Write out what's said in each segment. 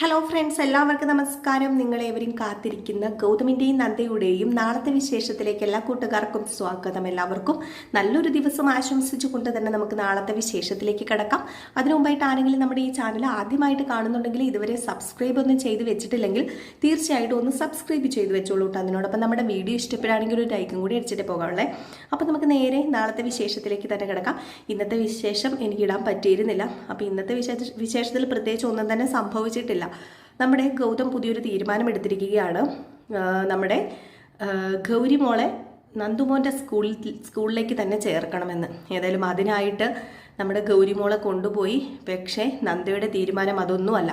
Hello friends എല്ലാവർക്കും നമസ്കാരം. നിങ്ങളേവരും കാത്തിരിക്കുന്ന ഗൗതമിന്റെയും നന്ദയുടെയും നാളത്തെ വിശേഷത്തിലേക്ക് എല്ലാ കൂട്ടുകാർക്കും സ്വാഗതം. എല്ലാവർക്കും നല്ലൊരു ദിവസം ആശംസിച്ചുകൊണ്ട് തന്നെ നമുക്ക് നാളത്തെ വിശേഷത്തിലേക്ക് കിടക്കാം. അതിനു മുമ്പായിട്ട് ആരെങ്കിലും നമ്മുടെ ഈ ചാനൽ ആദ്യമായിട്ട് കാണുന്നുണ്ടെങ്കിൽ ഇതുവരെ സബ്സ്ക്രൈബ് ഒന്നും ചെയ്ത് വെച്ചിട്ടില്ലെങ്കിൽ തീർച്ചയായിട്ടും ഒന്ന് സബ്സ്ക്രൈബ് ചെയ്ത് വെച്ചോളൂ കേട്ടോ. അതിനോടൊപ്പം നമ്മുടെ വീഡിയോ ഇഷ്ടപ്പെടുകയാണെങ്കിൽ ഒരു ലൈക്കും കൂടി അടിച്ചിട്ട് പോകാനുള്ളേ അപ്പോൾ നമുക്ക് നേരെ നാളത്തെ വിശേഷത്തിലേക്ക് തന്നെ കിടക്കാം. ഇന്നത്തെ വിശേഷം എനിക്കിടാൻ പറ്റിയിരുന്നില്ല. അപ്പോൾ ഇന്നത്തെ വിശേഷ വിശേഷത്തിൽ പ്രത്യേകിച്ച് ഒന്നും തന്നെ സംഭവിച്ചിട്ടില്ല. നമ്മുടെ ഗൗതം പുതിയൊരു തീരുമാനം എടുത്തിരിക്കുകയാണ്. നമ്മുടെ ഗൗരിമോളെ ഗൗരി മോളെ നന്ദുമോന്റെ സ്കൂളിൽ സ്കൂളിലേക്ക് തന്നെ ചേർക്കണമെന്ന്. ഏതായാലും അതിനായിട്ട് നമ്മുടെ ഗൗരിമോളെ കൊണ്ടുപോയി. പക്ഷേ നന്ദയുടെ തീരുമാനം അതൊന്നുമല്ല.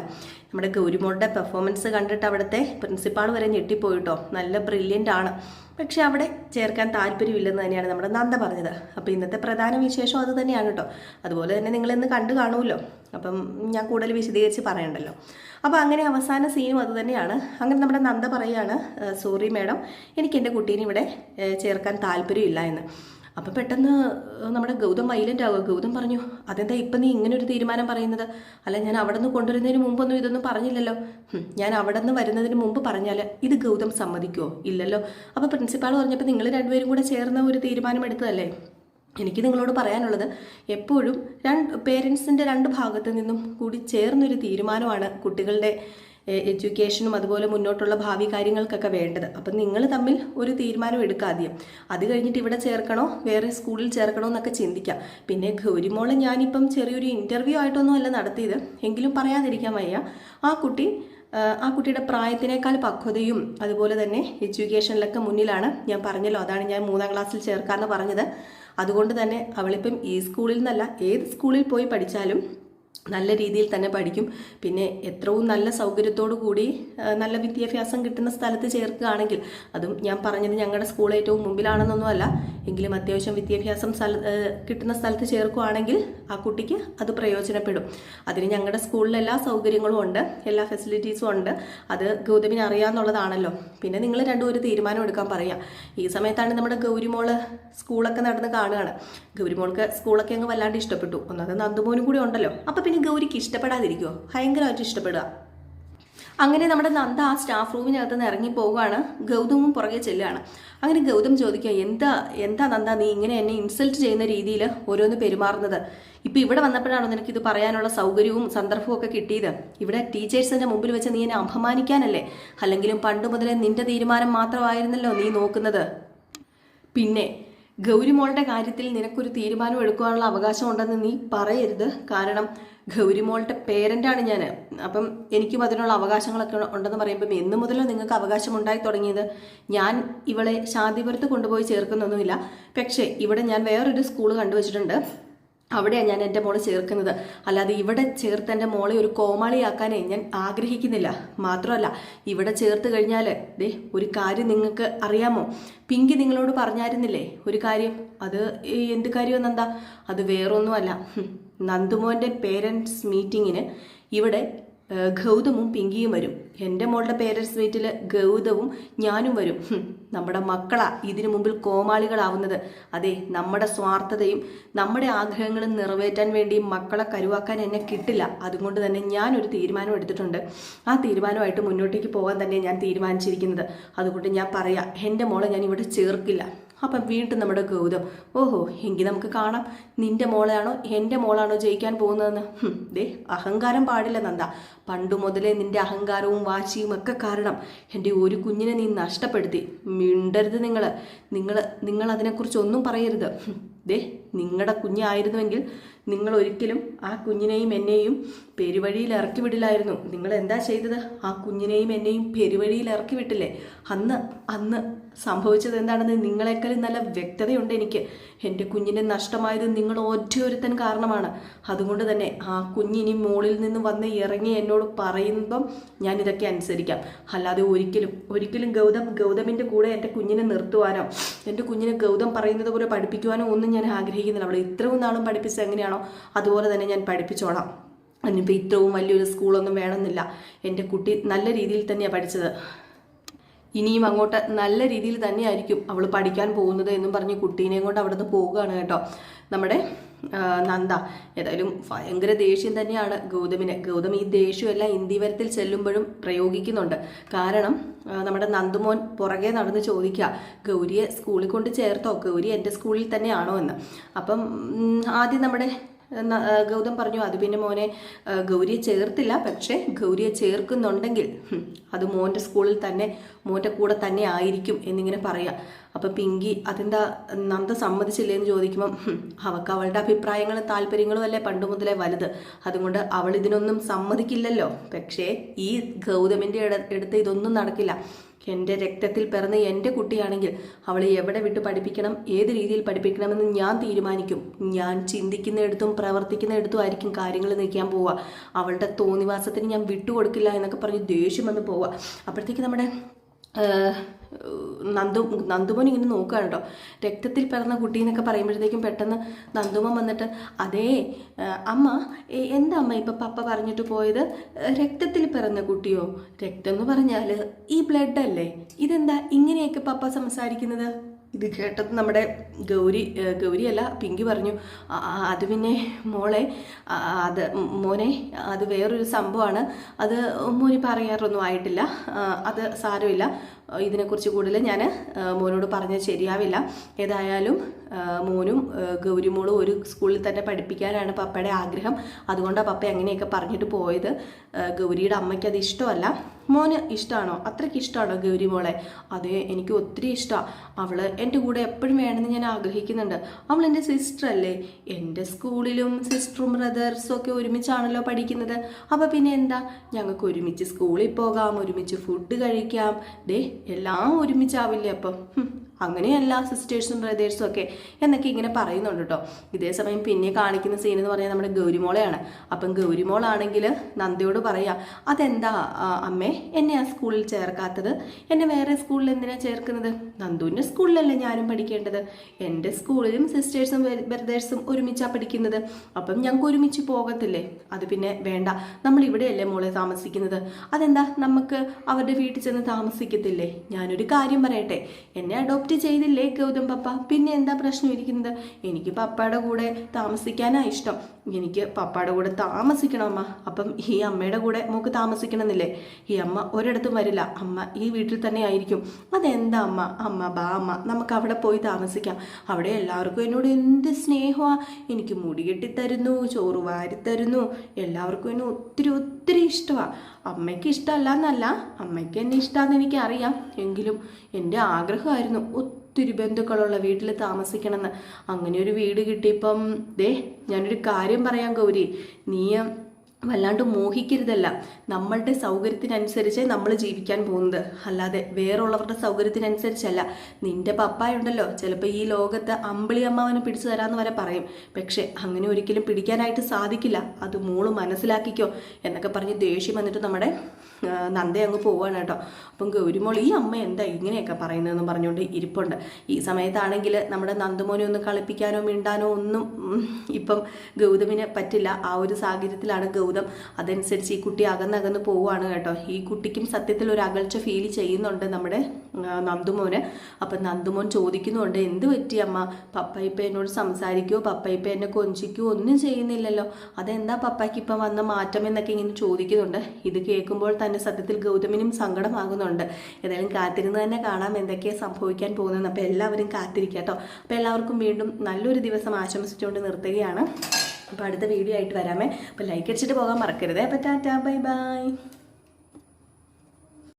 നമ്മുടെ ഗൗരിമോളുടെ പെർഫോമൻസ് കണ്ടിട്ട് അവിടുത്തെ പ്രിൻസിപ്പാൾ വരെ ഞെട്ടിപ്പോയിട്ടോ. നല്ല ബ്രില്യന്റ് ആണ്. പക്ഷെ അവിടെ ചേർക്കാൻ താല്പര്യമില്ലെന്ന് തന്നെയാണ് നമ്മുടെ നന്ദ പറഞ്ഞത്. അപ്പോൾ ഇന്നത്തെ പ്രധാന വിശേഷം അത് തന്നെയാണ് കേട്ടോ. അതുപോലെ തന്നെ നിങ്ങൾ ഇന്ന് കണ്ടു കാണുമല്ലോ. അപ്പം ഞാൻ കൂടുതൽ വിശദീകരിച്ച് പറയണ്ടല്ലോ. അപ്പോൾ അങ്ങനെ അവസാന സീനും അത് തന്നെയാണ്. അങ്ങനെ നമ്മുടെ നന്ദ പറയുകയാണ് സോറി മാഡം എനിക്ക് എന്റെ കുട്ടീനെ ഇവിടെ ചേർക്കാൻ താല്പര്യമില്ല എന്ന്. അപ്പോൾ പെട്ടെന്ന് നമ്മുടെ ഗൗതം വൈലന്റ് ആവുക. ഗൗതം പറഞ്ഞു അതെന്താ ഇപ്പം നീ ഇങ്ങനെ ഒരു തീരുമാനം പറയുന്നത്? അല്ല ഞാൻ അവിടെ നിന്ന് കൊണ്ടുവരുന്നതിന് മുമ്പൊന്നും ഇതൊന്നും പറഞ്ഞില്ലല്ലോ. ഞാൻ അവിടെ നിന്ന് വരുന്നതിന് മുമ്പ് പറഞ്ഞാൽ ഇത് ഗൗതം സമ്മതിക്കുമോ ഇല്ലല്ലോ. അപ്പോൾ പ്രിൻസിപ്പാൾ പറഞ്ഞപ്പോൾ നിങ്ങൾ രണ്ടുപേരും കൂടെ ചേർന്ന ഒരു തീരുമാനം എടുത്തതല്ലേ? എനിക്ക് നിങ്ങളോട് പറയാനുള്ളത് എപ്പോഴും രണ്ട് പേരൻസിന്റെ രണ്ട് ഭാഗത്തു നിന്നും കൂടി ചേർന്നൊരു തീരുമാനമാണ് കുട്ടികളുടെ എഡ്യൂക്കേഷനും അതുപോലെ മുന്നോട്ടുള്ള ഭാവി കാര്യങ്ങൾക്കൊക്കെ വേണ്ടത്. അപ്പം നിങ്ങൾ തമ്മിൽ ഒരു തീരുമാനം എടുക്കുക ആദ്യം. അത് കഴിഞ്ഞിട്ട് ഇവിടെ ചേർക്കണോ? വേറെ സ്കൂളിൽ ചേർക്കണോ എന്നൊക്കെ ചിന്തിക്കാം. പിന്നെ ഗൗരിമോളെ ഞാനിപ്പം ചെറിയൊരു ഇന്റർവ്യൂ ആയിട്ടൊന്നും അല്ല നടത്തിയത്. എങ്കിലും പറയാതിരിക്കാൻ വയ്യ. ആ കുട്ടി ആ, കുട്ടിയുടെ പ്രായത്തിനേക്കാൾ പക്വതയും അതുപോലെ തന്നെ എഡ്യൂക്കേഷനിലൊക്കെ മുന്നിലാണ്. ഞാൻ പറഞ്ഞല്ലോ അതാണ് ഞാൻ മൂന്നാം ക്ലാസ്സിൽ ചേർക്കാമെന്ന് പറഞ്ഞത്. അതുകൊണ്ട് തന്നെ അവളിപ്പം ഈ സ്കൂളിൽ നിന്നല്ല ഏത് സ്കൂളിൽ പോയി പഠിച്ചാലും നല്ല രീതിയിൽ തന്നെ പഠിക്കും. പിന്നെ എത്രയും നല്ല സൗകര്യത്തോടു കൂടി നല്ല വിദ്യാഭ്യാസം കിട്ടുന്ന സ്ഥലത്ത് ചേർക്കുകയാണെങ്കിൽ അതും ഞാൻ പറഞ്ഞത് ഞങ്ങളുടെ സ്കൂൾ ഏറ്റവും മുമ്പിലാണെന്നൊന്നുമല്ല. എങ്കിലും അത്യാവശ്യം വിദ്യാഭ്യാസം സ്ഥല കിട്ടുന്ന സ്ഥലത്ത് ചേർക്കുകയാണെങ്കിൽ ആ കുട്ടിക്ക് അത് പ്രയോജനപ്പെടും. അതിന് ഞങ്ങളുടെ സ്കൂളിൽ എല്ലാ സൗകര്യങ്ങളും ഉണ്ട് എല്ലാ ഫെസിലിറ്റീസും ഉണ്ട്. അത് ഗൗതമിന് അറിയാമെന്നുള്ളതാണല്ലോ പിന്നെ നിങ്ങൾ രണ്ടും ഒരു തീരുമാനം എടുക്കാൻ പറയാം. ഈ സമയത്താണ് നമ്മുടെ ഗൗരിമോൾ സ്കൂളൊക്കെ നടന്ന് കാണുകയാണ്. ഗൗരിമോൾക്ക് സ്കൂളൊക്കെ അങ്ങ് വല്ലാണ്ട് ഇഷ്ടപ്പെട്ടു. ഒന്നത് നന്ദുമോനും കൂടി ഉണ്ടല്ലോ. അപ്പം പിന്നെ ഗൗരിക്ക് ഇഷ്ടപ്പെടാതിരിക്കുമോ ഭയങ്കരമായിട്ട് ഇഷ്ടപ്പെടുക. അങ്ങനെ നമ്മുടെ നന്ദ ആ സ്റ്റാഫ് റൂമിനകത്ത് നിന്ന് ഇറങ്ങി പോവുകയാണ്. ഗൗതമും പുറകെ ചെല്ലുകയാണ്. അങ്ങനെ ഗൗതം ചോദിക്കുക എന്താ എന്താ നന്ദ നീ ഇങ്ങനെ എന്നെ ഇൻസൾട്ട് ചെയ്യുന്ന രീതിയിൽ ഓരോന്ന് പെരുമാറുന്നത്? ഇപ്പം ഇവിടെ വന്നപ്പോഴാണോ നിനക്ക് ഇത് പറയാനുള്ള സൗകര്യവും സന്ദർഭവും ഒക്കെ കിട്ടിയത്? ഇവിടെ ടീച്ചേഴ്സിന്റെ മുമ്പിൽ വെച്ച് നീ എന്നെ അപമാനിക്കാനല്ലേ? അല്ലെങ്കിലും പണ്ട് മുതലേ നിന്റെ തീരുമാനം മാത്രമായിരുന്നല്ലോ നീ നോക്കുന്നത്. പിന്നെ ഗൗരിമോളുടെ കാര്യത്തിൽ നിനക്കൊരു തീരുമാനം എടുക്കാനുള്ള അവകാശം ഉണ്ടെന്ന് നീ പറയരുത്. കാരണം ഗൗരിമോളുടെ പേരന്റാണ് ഞാൻ. അപ്പം എനിക്കും അതിനുള്ള അവകാശങ്ങളൊക്കെ ഉണ്ടെന്ന് പറയുമ്പം എന്ന് മുതലോ നിങ്ങൾക്ക് അവകാശം ഉണ്ടായി തുടങ്ങിയത്? ഞാൻ ഇവളെ ശാന്തിപുരത്ത് കൊണ്ടുപോയി ചേർക്കുന്നൊന്നുമില്ല. പക്ഷേ ഇവിടെ ഞാൻ വേറൊരു സ്കൂൾ കണ്ടുവച്ചിട്ടുണ്ട്. അവിടെയാണ് ഞാൻ എന്റെ മോളെ ചേർക്കുന്നത്. അല്ലാതെ ഇവിടെ ചേർത്ത് എന്റെ മോളെ ഒരു കോമാളിയാക്കാനേ ഞാൻ ആഗ്രഹിക്കുന്നില്ല. മാത്രമല്ല ഇവിടെ ചേർത്ത് കഴിഞ്ഞാൽ ദേ ഒരു കാര്യം നിങ്ങൾക്ക് അറിയാമോ? പിങ്കി നിങ്ങളോട് പറഞ്ഞായിരുന്നില്ലേ ഒരു കാര്യം? അത് എന്ത് കാര്യമെന്ന് എന്താ അത് വേറൊന്നുമല്ല. നന്ദുമോന്റെ പേരൻസ് മീറ്റിങ്ങിന് ഇവിടെ ഗൗതമും പിങ്കിയും വരും. എന്റെ മോളുടെ പേരൻസ് മീറ്റിൽ ഗൗതവും ഞാനും വരും. നമ്മുടെ മക്കളാ ഇതിനു മുമ്പിൽ കോമാളികളാവുന്നത്. അതെ നമ്മുടെ സ്വാർത്ഥതയും നമ്മുടെ ആഗ്രഹങ്ങളും നിറവേറ്റാൻ വേണ്ടി മക്കളെ കരുവാക്കാൻ എന്നെ കിട്ടില്ല. അതുകൊണ്ട് തന്നെ ഞാനൊരു തീരുമാനം എടുത്തിട്ടുണ്ട്. ആ തീരുമാനമായിട്ട് മുന്നോട്ടേക്ക് പോകാൻ തന്നെ ഞാൻ തീരുമാനിച്ചിരിക്കുന്നത്. അതുകൊണ്ട് ഞാൻ പറയാം എന്റെ മോളെ ഞാൻ ഇവിടെ ചേർക്കില്ല. അപ്പം വീണ്ടും നമ്മുടെ ഗൗതം ഓഹോ എങ്കിൽ നമുക്ക് കാണാം. നിന്റെ മോളാണോ എന്റെ മോളാണോ ജയിക്കാൻ പോകുന്നതെന്ന്? ദേ അഹങ്കാരം പാടില്ല നന്ദ. പണ്ടു മുതലേ നിന്റെ അഹങ്കാരവും വാശിയും ഒക്കെ കാരണം എന്റെ ഒരു കുഞ്ഞിനെ നീ നഷ്ടപ്പെടുത്തി. മിണ്ടരുത് നിങ്ങൾ നിങ്ങൾ നിങ്ങൾ അതിനെക്കുറിച്ച് ഒന്നും പറയരുത്. ദേ നിങ്ങളുടെ കുഞ്ഞായിരുന്നുവെങ്കിൽ നിങ്ങൾ ഒരിക്കലും ആ കുഞ്ഞിനെയും എന്നെയും പെരുവഴിയിൽ ഇറക്കി വിടില്ലായിരുന്നു. നിങ്ങൾ എന്താ ചെയ്തത്? ആ കുഞ്ഞിനെയും എന്നെയും പെരുവഴിയിൽ ഇറക്കി വിട്ടില്ലേ? അന്ന് അന്ന് സംഭവിച്ചത് എന്താണെന്ന് നിങ്ങളെക്കാളും നല്ല വ്യക്തതയുണ്ട് എനിക്ക്. എന്റെ കുഞ്ഞിനെ നഷ്ടമായത് നിങ്ങൾ ഒറ്റയൊരുത്തൻ കാരണമാണ്. അതുകൊണ്ട് തന്നെ ആ കുഞ്ഞിനി മുകളിൽ നിന്ന് വന്ന് ഇറങ്ങി എന്നോട് പറയുമ്പം ഞാൻ ഇതൊക്കെ അനുസരിക്കാം. അല്ലാതെ ഒരിക്കലും ഒരിക്കലും ഗൗതം ഗൗതമിന്റെ കൂടെ എന്റെ കുഞ്ഞിനെ നിർത്തുവാനോ എന്റെ കുഞ്ഞിനെ ഗൗതം പറയുന്നത് പോലെ പഠിപ്പിക്കുവാനോ ഒന്നും ഞാൻ ആഗ്രഹിക്കുന്നില്ല അവളെ ഇത്രയും നാളും പഠിപ്പിച്ചത് എങ്ങനെയാണോ അതുപോലെ തന്നെ ഞാൻ പഠിപ്പിച്ചോളാം. അതിനിപ്പോൾ ഇത്രയും വലിയൊരു സ്കൂളൊന്നും വേണമെന്നില്ല. എന്റെ കുട്ടി നല്ല രീതിയിൽ തന്നെയാണ് പഠിച്ചത്. ഇനിയും അങ്ങോട്ട് നല്ല രീതിയിൽ തന്നെയായിരിക്കും അവൾ പഠിക്കാൻ പോകുന്നത് എന്നും പറഞ്ഞ് കുട്ടീനെയും കൊണ്ട് അവിടെ നിന്ന് പോവുകയാണ് കേട്ടോ. നമ്മുടെ നന്ദ. ഏതായാലും ഭയങ്കര ദേഷ്യം തന്നെയാണ് ഗൗതമിന്. ഗൗതം ഈ ദേഷ്യമെല്ലാം ഇന്ത്യവരത്തിൽ ചെല്ലുമ്പോഴും പ്രയോഗിക്കുന്നുണ്ട്. കാരണം നമ്മുടെ നന്ദുമോൻ പുറകെ നടന്ന് ചോദിക്കുക ഗൗരിയെ സ്കൂളിൽ കൊണ്ട് ചേർത്തോ? ഗൗരി എന്റെ സ്കൂളിൽ തന്നെയാണോ എന്ന്? അപ്പം ആദ്യം നമ്മുടെ ഗൗതം പറഞ്ഞു അത് പിന്നെ മോനെ ഗൗരിയെ ചേർത്തില്ല. പക്ഷേ ഗൗരിയെ ചേർക്കുന്നുണ്ടെങ്കിൽ അത് മോന്റെ സ്കൂളിൽ തന്നെ മോന്റെ കൂടെ തന്നെ ആയിരിക്കും എന്നിങ്ങനെ പറയുക അപ്പം പിങ്കി അതെന്താ നന്ദ സമ്മതിച്ചില്ലേ എന്ന് ചോദിക്കുമ്പം അവൾക്ക് അവളുടെ അഭിപ്രായങ്ങളും താല്പര്യങ്ങളും അല്ലേ പണ്ട് മുതലേ വലുത്. അതുകൊണ്ട് അവൾ ഇതിനൊന്നും സമ്മതിക്കില്ലല്ലോ. പക്ഷേ ഈ ഗൗതമിന്റെ അടുത്ത് ഇതൊന്നും നടക്കില്ല. എന്റെ രക്തത്തിൽ പിറന്ന എന്റെ കുട്ടിയാണെങ്കിൽ അവളെ എവിടെ വിട്ട് പഠിപ്പിക്കണം ഏത് രീതിയിൽ പഠിപ്പിക്കണമെന്ന് ഞാൻ തീരുമാനിക്കും. ഞാൻ ചിന്തിക്കുന്നിടത്തും പ്രവർത്തിക്കുന്നിടത്തും ആയിരിക്കും കാര്യങ്ങൾ നിൽക്കാൻ പോവുക. അവളുടെ തോന്നിവാസത്തിന് ഞാൻ വിട്ടുകൊടുക്കില്ല എന്നൊക്കെ പറഞ്ഞ് ദേഷ്യം വന്ന് പോവുക. അപ്പോഴത്തേക്ക് നമ്മുടെ നന്ദു നന്ദുമോൻ ഇങ്ങനെ നോക്കുകയാണ് കേട്ടോ രക്തത്തിൽ പിറന്ന കുട്ടി എന്നൊക്കെ പറയുമ്പോഴത്തേക്കും പെട്ടെന്ന് നന്ദുമോൻ വന്നിട്ട് അതേ അമ്മ എന്താ അമ്മ ഇപ്പം പപ്പ പറഞ്ഞിട്ട് പോയത്? രക്തത്തിൽ പിറന്ന കുട്ടിയോ? രക്തം എന്ന് പറഞ്ഞാൽ ഈ ബ്ലഡ് അല്ലേ? ഇതെന്താ ഇങ്ങനെയൊക്കെ പപ്പ സംസാരിക്കുന്നത്? ഇത് കേട്ടത് നമ്മുടെ ഗൗരി ഗൗരിയല്ല പിങ്കി പറഞ്ഞു "ആ, ആ, അത് പിന്നെ മോളെ അത് മോനെ അത് വേറൊരു സംഭവമാണ്. അത് മോനി പറയാറൊന്നും ആയിട്ടില്ല. അത് സാരമില്ല. ഇതിനെക്കുറിച്ച് കൂടുതൽ ഞാൻ മോനോട് പറഞ്ഞത് ശരിയാവില്ല. ഏതായാലും മോനും ഗൗരിമോളും ഒരു സ്കൂളിൽ തന്നെ പഠിപ്പിക്കാനാണ് പപ്പയുടെ ആഗ്രഹം. അതുകൊണ്ടാണ് പപ്പ അങ്ങനെയൊക്കെ പറഞ്ഞിട്ട് പോയത്. ഗൗരിയുടെ അമ്മയ്ക്ക് അത് ഇഷ്ടമല്ല. മോന് ഇഷ്ടമാണോ അത്രയ്ക്ക് ഇഷ്ടമാണോ ഗൗരി മോളെ അതെ എനിക്ക് ഒത്തിരി ഇഷ്ടമാണ് അവൾ എന്റെ കൂടെ എപ്പോഴും വേണമെന്ന് ഞാൻ ആഗ്രഹിക്കുന്നുണ്ട്. അവൾ എന്റെ സിസ്റ്റർ അല്ലേ? എന്റെ സ്കൂളിലും സിസ്റ്ററും ബ്രദേഴ്സും ഒക്കെ ഒരുമിച്ചാണല്ലോ പഠിക്കുന്നത്. അപ്പോൾ പിന്നെ എന്താ? ഞങ്ങൾക്ക് ഒരുമിച്ച് സ്കൂളിൽ പോകാം ഒരുമിച്ച് ഫുഡ് കഴിക്കാം. ദേ എല്ലാം ഒരുമിച്ചാവില്ലേ അപ്പം? അങ്ങനെയല്ല സിസ്റ്റേഴ്സും ബ്രദേഴ്സും ഒക്കെ എന്നൊക്കെ ഇങ്ങനെ പറയുന്നുണ്ട് കേട്ടോ ഇതേ സമയം പിന്നെ കാണിക്കുന്ന സീൻ എന്ന് പറഞ്ഞാൽ നമ്മുടെ ഗൗരിമോളെയാണ്. അപ്പം ഗൗരിമോളാണെങ്കിൽ നന്ദയോട് പറയാം അതെന്താ അമ്മേ എന്നെ ആ സ്കൂളിൽ ചേർക്കാത്തത്? എന്നെ വേറെ സ്കൂളിൽ എന്തിനാ ചേർക്കുന്നത്? നന്ദുവിന്റെ സ്കൂളിലല്ലേ ഞാനും പഠിക്കേണ്ടത്? എന്റെ സ്കൂളിലും സിസ്റ്റേഴ്സും ബ്രദേഴ്സും ഒരുമിച്ചാണ് പഠിക്കുന്നത്. അപ്പം ഞങ്ങൾക്ക് ഒരുമിച്ച് പോകത്തില്ലേ? അത് പിന്നെ വേണ്ട. നമ്മൾ ഇവിടെയല്ലേ മോളെ താമസിക്കുന്നത്? അതെന്താ നമുക്ക് അവരുടെ വീട്ടിൽ ചെന്ന് താമസിക്കത്തില്ലേ? ഞാനൊരു കാര്യം പറയട്ടെ. എന്നെ അഡോപ്റ്റ് ചെയ്തില്ലേ ഗൗതം പപ്പ? പിന്നെ എന്താ പ്രശ്നം ഇരിക്കുന്നത്? എനിക്ക് പപ്പയുടെ കൂടെ താമസിക്കാനാണ് ഇഷ്ടം. എനിക്ക് പപ്പയുടെ കൂടെ താമസിക്കണം അമ്മ. അപ്പം ഈ അമ്മയുടെ കൂടെ നമുക്ക് താമസിക്കണമെന്നില്ലേ? ഈ അമ്മ ഒരിടത്തും വരില്ല. അമ്മ ഈ വീട്ടിൽ തന്നെ ആയിരിക്കും. അതെന്താ അമ്മ? അമ്മ ബാ അമ്മ. നമുക്ക് അവിടെ പോയി താമസിക്കാം. അവിടെ എല്ലാവർക്കും എന്നോട് എന്ത് സ്നേഹമാണ് എനിക്ക് മുടി കെട്ടിത്തരുന്നു ചോറ് വാരിത്തരുന്നു എല്ലാവർക്കും എന്നെ ഒത്തിരി ഒത്തിരി ഇഷ്ടമാണ് അമ്മയ്ക്ക് ഇഷ്ടമല്ല എന്നല്ല. അമ്മയ്ക്ക് എന്നെ ഇഷ്ടമാണെന്ന് എനിക്കറിയാം. എങ്കിലും എന്റെ ആഗ്രഹമായിരുന്നു ഒത്തിരി ബന്ധുക്കളുള്ള വീട്ടിൽ താമസിക്കണമെന്ന്. അങ്ങനെ ഒരു വീട് കിട്ടിയപ്പം ദേ ഞാനൊരു കാര്യം പറയാം ഗൗരി. നീ വല്ലാണ്ട് മോഹിക്കരുതല്ല. നമ്മളുടെ സൗകര്യത്തിനനുസരിച്ച് നമ്മൾ ജീവിക്കാൻ പോകുന്നത്. അല്ലാതെ വേറുള്ളവരുടെ സൗകര്യത്തിനനുസരിച്ചല്ല. നിന്റെ പപ്പായുണ്ടല്ലോ. ചിലപ്പോൾ ഈ ലോകത്ത് അമ്പിളി അമ്മാവനെ പിടിച്ചു തരാമെന്ന് വരെ പറയും. പക്ഷേ അങ്ങനെ ഒരിക്കലും പിടിക്കാനായിട്ട് സാധിക്കില്ല. അത് മോൾ മനസ്സിലാക്കിക്കോ എന്നൊക്കെ പറഞ്ഞ് ദേഷ്യം വന്നിട്ട് നമ്മുടെ നന്ദ അങ്ങ് പോവാണ് കേട്ടോ. അപ്പം ഗൗരിമോൾ ഈ അമ്മ എന്താ ഇങ്ങനെയൊക്കെ പറയുന്നതെന്ന് പറഞ്ഞുകൊണ്ട് ഇരിപ്പുണ്ട്. ഈ സമയത്താണെങ്കിൽ നമ്മുടെ നന്ദമോനെ ഒന്ന് കളിപ്പിക്കാനോ മിണ്ടാനോ ഒന്നും ഇപ്പം ഗൗതമിന് പറ്റില്ല. ആ ഒരു സാഹചര്യത്തിലാണ് ഗൗതം അതനുസരിച്ച് ഈ കുട്ടി അകന്നകന്ന് പോവുകയാണ് കേട്ടോ. ഈ കുട്ടിക്കും സത്യത്തിൽ ഒരു അകൽച്ച ഫീൽ ചെയ്യുന്നുണ്ട് നമ്മുടെ നന്ദുമോന്. അപ്പം നന്ദുമോൻ ചോദിക്കുന്നുണ്ട് എന്ത് പറ്റി അമ്മ? പപ്പ എന്നോട് സംസാരിക്കുമോ പപ്പ എന്നെ കൊഞ്ചിക്കുമോ ഒന്നും ചെയ്യുന്നില്ലല്ലോ. അതെന്താ പപ്പയ്ക്ക് ഇപ്പം വന്ന മാറ്റം എന്നൊക്കെ ഇങ്ങനെ ചോദിക്കുന്നുണ്ട്. ഇത് കേൾക്കുമ്പോൾ തന്നെ സത്യത്തിൽ ഗൗതമിനും സങ്കടമാകുന്നുണ്ട്. ഏതായാലും കാത്തിരുന്ന് തന്നെ കാണാം എന്തൊക്കെയാണ് സംഭവിക്കാൻ പോകുന്നത് അപ്പോൾ എല്ലാവരും കാത്തിരിക്കുക കേട്ടോ. അപ്പോൾ എല്ലാവർക്കും വീണ്ടും നല്ലൊരു ദിവസം ആശംസിച്ചുകൊണ്ട് നിർത്തുകയാണ്. അപ്പോൾ അടുത്ത വീഡിയോ ആയിട്ട് വരാമേ. അപ്പോൾ ലൈക്ക് അടിച്ചിട്ട് പോകാൻ മറക്കരുത്. അപ്പോൾ ടാറ്റാ ബൈ ബൈ.